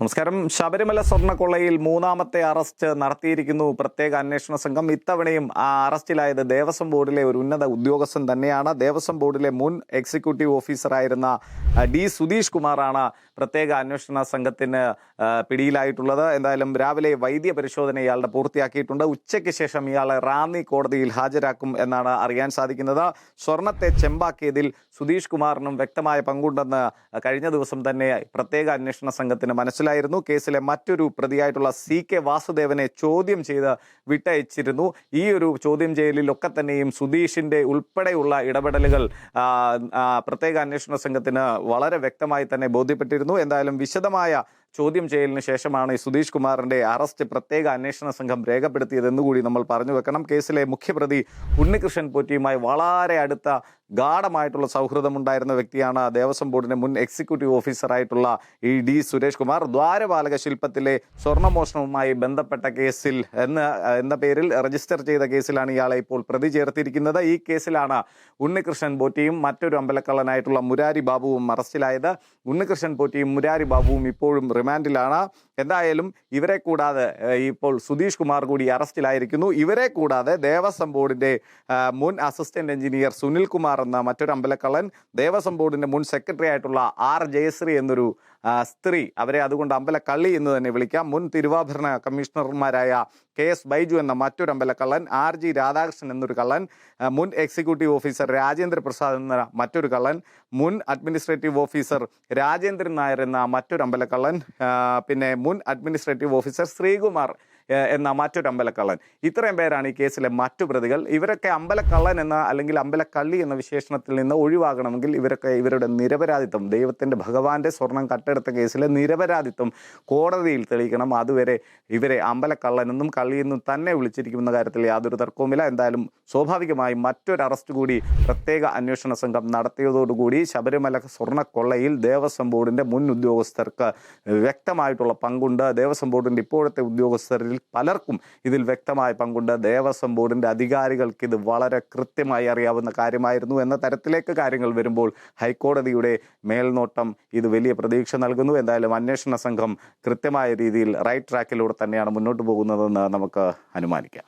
നമസ്കാരം. ശബരിമല സ്വർണക്കൊള്ളയിൽ മൂന്നാമത്തെ അറസ്റ്റ് നടത്തിയിരിക്കുന്നു. പ്രത്യേക അന്വേഷണ സംഘം. ഇത്തവണയും ആ അറസ്റ്റിലായത് ദേവസ്വം ബോർഡിലെ ഒരു ഉന്നത ഉദ്യോഗസ്ഥൻ തന്നെയാണ്. ദേവസ്വം ബോർഡിലെ മുൻ എക്സിക്യൂട്ടീവ് ഓഫീസറായിരുന്ന ഡി സുധീഷ് കുമാറാണ് പ്രത്യേക അന്വേഷണ സംഘത്തിന് പിടിയിലായിട്ടുള്ളത്. എന്തായാലും രാവിലെ വൈദ്യ പരിശോധന ഇയാളുടെ പൂർത്തിയാക്കിയിട്ടുണ്ട്. ഉച്ചയ്ക്ക് ശേഷം ഇയാളെ റാന്നി കോടതിയിൽ ഹാജരാക്കും എന്നാണ് അറിയാൻ സാധിക്കുന്നത്. സ്വർണത്തെ ചെമ്പാക്കിയതിൽ സുധീഷ് കുമാറിനും വ്യക്തമായ പങ്കുണ്ടെന്ന് കഴിഞ്ഞ ദിവസം തന്നെ പ്രത്യേക അന്വേഷണ സംഘത്തിന് മനസ്സിലായിരുന്നു കേസിലെ മറ്റൊരു പ്രതിയായിട്ടുള്ള സി കെ വാസുദേവനെ ചോദ്യം ചെയ്ത് വിട്ടയച്ചിരുന്നു. ഈ ഒരു ചോദ്യം ചെയ്യലിലൊക്കെ തന്നെയും സുധീഷിന്റെ ഉൾപ്പെടെയുള്ള ഇടപെടലുകൾ പ്രത്യേക അന്വേഷണ സംഘത്തിന് വളരെ വ്യക്തമായി തന്നെ ബോധ്യപ്പെട്ടിരുന്നു. എന്തായാലും വിശദമായ ചോദ്യം ചെയ്യലിന് ശേഷമാണ് സുധീഷ് കുമാറിന്റെ അറസ്റ്റ് പ്രത്യേക അന്വേഷണ സംഘം രേഖപ്പെടുത്തിയതെന്ന് കൂടി നമ്മൾ പറഞ്ഞു വെക്കണം. കേസിലെ മുഖ്യപ്രതി ഉണ്ണികൃഷ്ണൻ പോറ്റിയുമായി വളരെ അടുത്ത ഗാഠമായിട്ടുള്ള സൗഹൃദമുണ്ടായിരുന്ന വ്യക്തിയാണ് ദേവസ്വം ബോർഡിന്റെ മുൻ എക്സിക്യൂട്ടീവ് ഓഫീസറായിട്ടുള്ള ഈ ഡി സുരേഷ് കുമാർ. ദ്വാരപാലക ശില്പത്തിലെ സ്വർണമോഷണവുമായി ബന്ധപ്പെട്ട കേസിൽ എന്ന എന്ന പേരിൽ രജിസ്റ്റർ ചെയ്ത കേസിലാണ് ഇയാളെ ഇപ്പോൾ പ്രതി ചേർത്തിരിക്കുന്നത്. ഈ കേസിലാണ് ഉണ്ണികൃഷ്ണൻ പോറ്റിയും മറ്റൊരു അമ്പലക്കള്ളനായിട്ടുള്ള മുരാരി ബാബുവും അറസ്റ്റിലായത്. ഉണ്ണികൃഷ്ണൻ പോറ്റിയും മുരാരി ബാബുവും ഇപ്പോഴും റിമാൻഡിലാണ്. എന്തായാലും ഇവരെ കൂടാതെ ഇപ്പോൾ സുധീഷ് കുമാർ കൂടി അറസ്റ്റിലായിരിക്കുന്നു. ഇവരെ കൂടാതെ ദേവസ്വം ബോർഡിന്റെ മുൻ അസിസ്റ്റന്റ് എഞ്ചിനീയർ സുനിൽ കുമാർ എന്ന മറ്റൊരു അമ്പലക്കള്ളൻ ദേവസ്വം ബോർഡിന്റെ മുൻ സെക്രട്ടറി ആയിട്ടുള്ള ആർ ജയശ്രീ എന്നൊരു സ്ത്രീ. അവരെ അതുകൊണ്ട് അമ്പലക്കള്ളി എന്ന് തന്നെ വിളിക്കാം. മുൻ തിരുവാഭരണ കമ്മീഷണർമാരായ കെ എസ് ബൈജു എന്ന മറ്റൊരു അമ്പലക്കള്ളൻ ആർ ജി രാധാകൃഷ്ണൻ എന്നൊരു കള്ളൻ മുൻ എക്സിക്യൂട്ടീവ് ഓഫീസർ രാജേന്ദ്ര പ്രസാദ് എന്ന മറ്റൊരു കള്ളൻ മുൻ അഡ്മിനിസ്ട്രേറ്റീവ് ഓഫീസർ രാജേന്ദ്രൻ നായർ എന്ന മറ്റൊരു അമ്പലക്കള്ളൻ പിന്നെ മുൻ അഡ്മിനിസ്ട്രേറ്റീവ് ഓഫീസർ ശ്രീകുമാർ എന്ന മറ്റൊരു അമ്പലക്കള്ളൻ. ഇത്രയും പേരാണ് ഈ കേസിലെ മറ്റു പ്രതികൾ. ഇവരൊക്കെ അമ്പലക്കള്ളൻ എന്ന അല്ലെങ്കിൽ അമ്പലക്കള്ളി എന്ന വിശേഷണത്തിൽ നിന്ന് ഒഴിവാകണമെങ്കിൽ ഇവരൊക്കെ ഇവരുടെ നിരപരാധിത്വം ദൈവത്തിന്റെ ഭഗവാന്റെ സ്വർണം കട്ടെടുത്ത കേസിലെ നിരപരാധിത്വം കോടതിയിൽ തെളിയിക്കണം. അതുവരെ ഇവരെ അമ്പലക്കള്ളനെന്നും കള്ളിയെന്നും തന്നെ വിളിച്ചിരിക്കുന്ന കാര്യത്തിൽ യാതൊരു തർക്കവുമില്ല. എന്തായാലും സ്വാഭാവികമായും മറ്റൊരു അറസ്റ്റ് കൂടി പ്രത്യേക അന്വേഷണ സംഘം നടത്തിയതോടുകൂടി ശബരിമല സ്വർണക്കൊള്ളയിൽ ദേവസ്വം ബോർഡിന്റെ മുൻ ഉദ്യോഗസ്ഥർക്ക് വ്യക്തമായിട്ടുള്ള പങ്കുണ്ട്. ദേവസ്വം ബോർഡിന്റെ ഇപ്പോഴത്തെ ഉദ്യോഗസ്ഥരിൽ പലർക്കും ഇതിൽ വ്യക്തമായ പങ്കുണ്ട്. ദേവസ്വം ബോർഡിന്റെ അധികാരികൾക്ക് ഇത് വളരെ കൃത്യമായി അറിയാവുന്ന കാര്യമായിരുന്നു എന്ന തരത്തിലേക്ക് കാര്യങ്ങൾ വരുമ്പോൾ ഹൈക്കോടതിയുടെ മേൽനോട്ടം ഇത് വലിയ പ്രതീക്ഷ നൽകുന്നു. എന്തായാലും അന്വേഷണ സംഘം കൃത്യമായ രീതിയിൽ റൈറ്റ് ട്രാക്കിലൂടെ തന്നെയാണ് മുന്നോട്ട് പോകുന്നതെന്ന് നമുക്ക് അനുമാനിക്കാം.